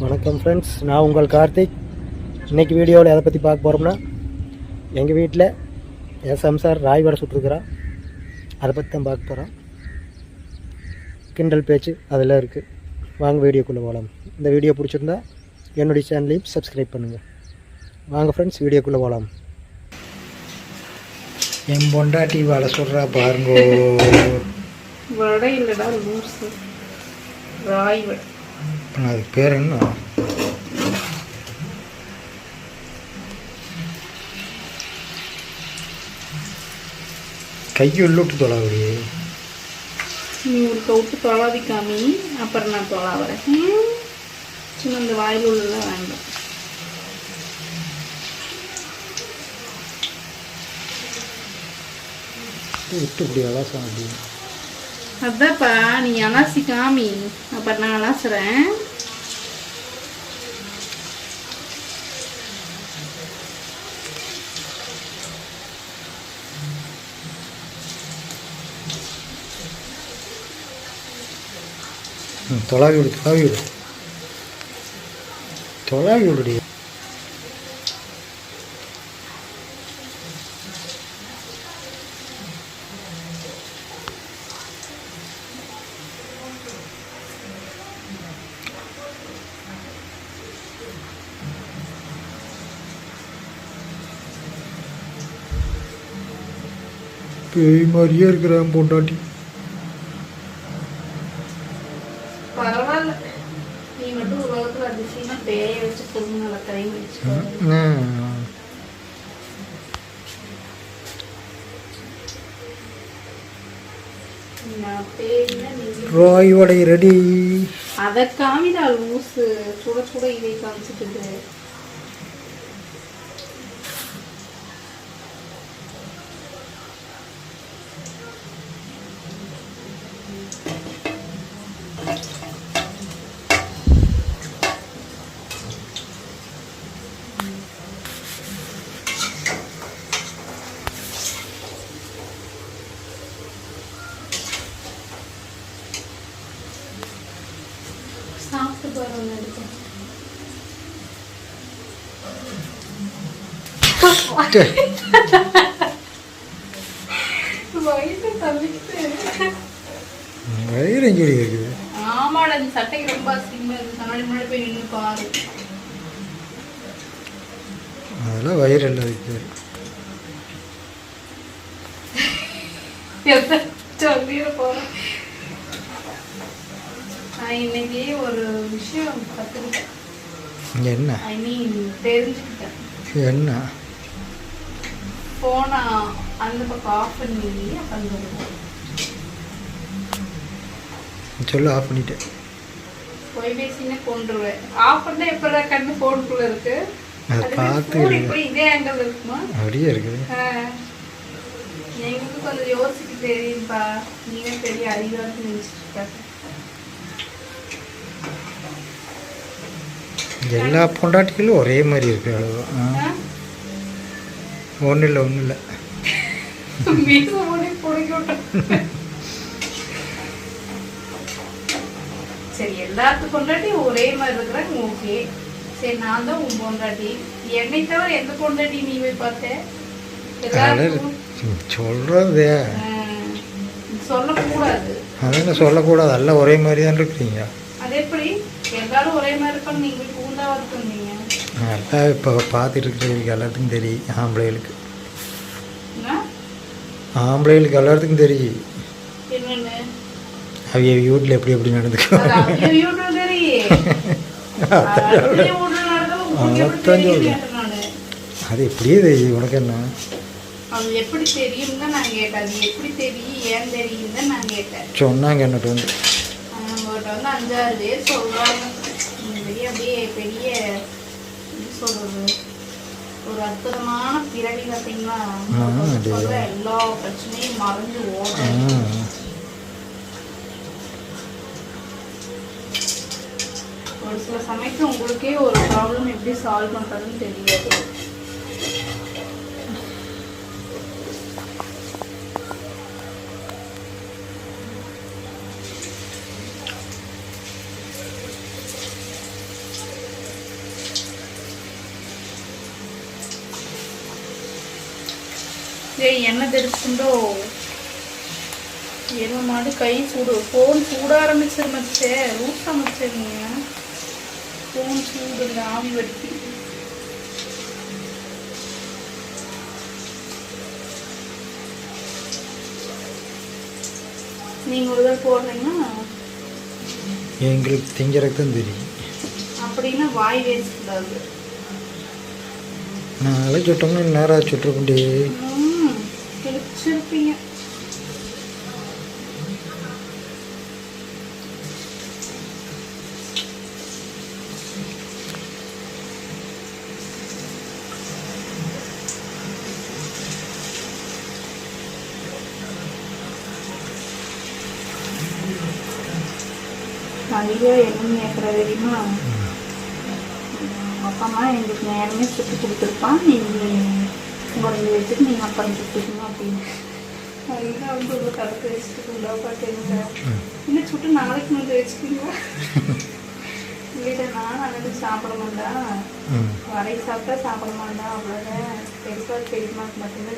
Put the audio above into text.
வணக்கம் ஃப்ரெண்ட்ஸ் நான் உங்கள் கார்த்திக். இன்றைக்கி வீடியோவில் எதை பற்றி பார்க்க போகிறோம்னா எங்கள் வீட்டில் என் சம்சார் ராய் வடை அதை பற்றி தான் பார்க்க போகிறோம் கிண்டல் பேச்சு அதெல்லாம் இருக்குது வாங்க வீடியோக்குள்ளே போகலாம் இந்த வீடியோ பிடிச்சிருந்தா என்னுடைய சேனலையும் சப்ஸ்கிரைப் பண்ணுங்கள் வாங்க ஃப்ரெண்ட்ஸ் வீடியோக்குள்ளே போகலாம் என் பொண்டாட்டி வடை சுடுறா பாருங்க. வடை இல்லைடா ராய் வடை. அதுக்கு பேர் என்ன? கையுள்ளுட்டு தொலைவுடி நீ ஒரு கவுட்டு தொலாவி காமி அப்புறம் நான் தொலா வரேன் ம். சின்ன இந்த வாயில் உள்ளதெல்லாம் வேண்டாம். விட்டு இப்படி அலாசம் அப்படி. அதான்ப்பா நீ அலாசி காமி அப்புறம் நான் அலாசுறேன் ம், தொலாவி விடு தொலாவி விடு. தொலாவி விடுடி. பேய் மாதிரியே இருக்கிறான் பொண்டாட்டி. ராய் வடை ரெடி அதை காமிடா லூஸு சுட சுட இதை காமிச்சிட்டு சாப்பிட்டு தள்ளிக்கிட்டு வயிறு இருக்குது ஆமாடா இந்த சட்டைக்கு ரொம்ப அசிங்கமா இருக்கு. கண்ணாடி முன்னாடி போய் நின்று பாரு. அதெல்லாம் வயிறு இல்லை அதுக்கு பேர் என்ன? என்ன? போனா அந்த பக்கம் ஆஃப் பண்ணி சொல்ல ஆஃப் பண்ணிட்டேன். தொலைபேசினே கொண்டுருவேன் ஆஃப் பண்ணா எப்படா கண்ணு ஃபோனுக்குள்ள இருக்கு? அதை பார்த்து இப்படி இதே ஆங்கிள் இருக்குமா? அப்படியே இருக்குது. எங்களுக்கு கொஞ்சம் யோசிக்க தெரியும்பா. நீங்க பெரிய அறிவாக நினைச்சிட்டு எல்லா பொண்டாட்டிகளும் ஒரே மாதிரி இருக்கு அவ்வளோதான் ஒன்றும் இல்லை ஒன்றும் இல்லை சரி எல்லாத்து பொண்டாட்டி ஒரே மாதிரி இருக்கிறாங்க ஓகே. சரி நான் தான் உன் பொண்டாட்டி. என்னை தவிர எந்த பொண்டாட்டி நீ போய் பார்த்த? ஆ, சொல்லக்கூடாது. அதெல்லாம் சொல்லக்கூடாது. எல்லாம் ஒரே மாதிரி தான் இருக்கிறீங்க. எப்படி? எல்லாரும் ஒரே மாதிரி இருப்பாங்க இப்போ பார்த்துட்டு இருக்கிறவங்களுக்கு எல்லாத்துக்கும் தெரியும் ஆம்பளைகளுக்கு. ஆம்பளைகளுக்கு எல்லாத்துக்கும் தெரியும். அவங்க வீட்டில் எப்படி எப்படி நடந்துக்கோ அது எப்படியே தெரியும் உனக்கு என்ன? சொன்னாங்க என்னட்டு வந்து வந்து அஞ்சாறு பேர் பெரிய அப்படியே பெரிய சொல்றது. ஒரு அற்புதமான பிறவி பார்த்தீங்களா. சொல்ற எல்லா பிரச்சனையும் ஆ, ஓடும் ஒரு சில சமயத்துல உங்களுக்கே ஒரு ப்ராப்ளம் எப்படி சால்வ் பண்றதுன்னு தெரியாது. தெரிச்சுண்டோ என்ன மாடு கை சூடு. ஃபோன் சூட ஆரம்பிச்சிரு மச்சே. லூஸ் அமைச்சிருங்க ஃபோன் சூடு இல்லை ஆவி வடிக்கு நீங்கள் ஒரு தடவை போடுறீங்கன்னா எங்களுக்கு திங்கிறதுக்கு தான் தெரியும். அப்படின்னா வாய் வேஸ்ட் கூடாது. நாங்களே சுட்டோம்னா நேராக சுட்டுருக்கோண்டே ம், கிழிச்சிருப்பீங்க நிறைய எண்ணெய் ஏற்கிற தெரியுமா அப்பா எங்களுக்கு நேரமே சுட்டு கொடுத்துருப்பான் நீங்கள் உங்களை வச்சுட்டு நீங்கள் அப்புறம் சுட்டுக்கணும் அப்படின்னு அதுதான் வந்து உங்களை கலக்க வச்சுட்டு உண்டா பார்த்தீங்க இல்லை சுட்டு நாளைக்கு வந்து வச்சுக்கீங்களா இல்லை நான் அன்னைக்கு சாப்பிட மாட்டா ம். வரை சாப்பிட்டா சாப்பிட மாட்டா அவ்வளோதான். பெருசாக பெரியமாக்கு மட்டும்தான்